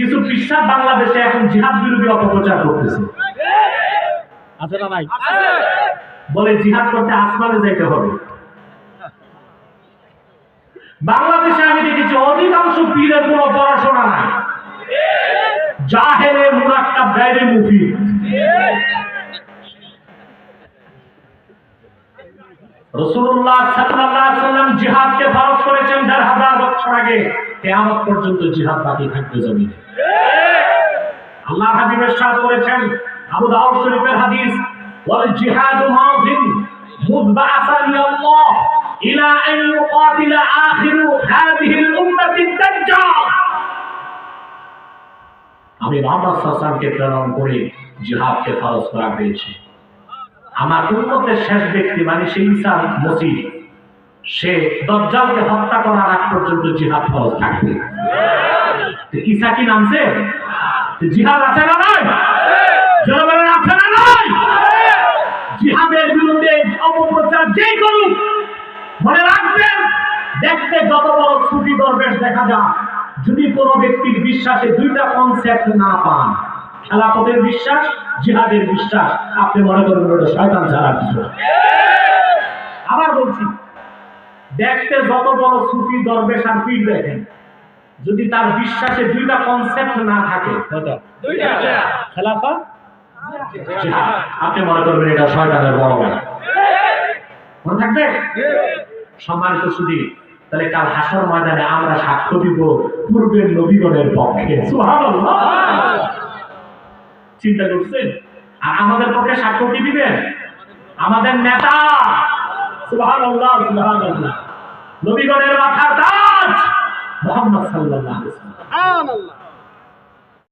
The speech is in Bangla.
কিছু বিশ্বাস বাংলাদেশে এখন জিহাদ বিরোধী অপপ্রচার করতেছে। আছে না নাই? বলে জিহাদ করতে আসমানে যেতে হবে। বাংলাদেশে আমি দেখেছি অধিকাংশ পীরের কোনো পড়াশোনা নাই। জাহেরে মুরাক্কাব গায়রে মুফিদ। রসুল্লাহ সাল্লাম জিহাদকে ফরজ করেছেন দেড় হাজার বছর আগে কিয়ামত পর্যন্ত জিহাদ বাকি থাকবে আল্লাহ আবু দাউদ শরীফের হাদিস, ওয়াল জিহাদু ইলা আন আখিরু হাদিহি আল দাজ্জাল। আমি মোহাম্মদ সাল্লামকে প্রেরণ করে জিহাদকে ফরজ করা হয়েছে। আমার উন্নতের শেষ ব্যক্তি মানে সেই ঈসা মসিহ। সে দজ্জালকে হত্যা করার আগ পর্যন্ত জিহাদ ফরজ থাকবে। ঈসা কি নামছে? জিহাদ আছে না নাই? জনগণের আছে না নাই? জিহাদের বিরুদ্ধে অপপ্রচার যেই করুক, মনে রাখবেন, দেখতে যত বড় সুফি দরবেশ দেখা যায় যদি কোনো ব্যক্তির বিশ্বাসে দুইটা কনসেপ্ট না পান খেলাফতের বিশ্বাস, জিহাদের বিশ্বাস, আপনি মনে করবেন ওটা শয়তান ছাড়া কিছু আবার বলছি দেখতে যত বড় সুফি দরবেশ আর পীর দেখেন যদি তার বিশ্বাসে দুইটা কনসেপ্ট না থাকে খেলাফা আপনি মনে করবেন এটা শয়তানের বড় মনে থাকবে? সম্মানিত শুধু তাহলে কাল হাসর ময়দানে আমরা সাক্ষ্য দিব পূর্বের নবীগণের পক্ষে। চিন্তা করছেন? আর আমাদের পক্ষে সাক্ষ্য কি দিবেন? আমাদের নেতা। সুবহানাল্লাহ সুবহানাল্লাহ নবীগণের মাথার তাজ মোহাম্মদ সাল্লাল্লাহু আলাইহি ওয়াসাল্লাম। সুবহানাল্লাহ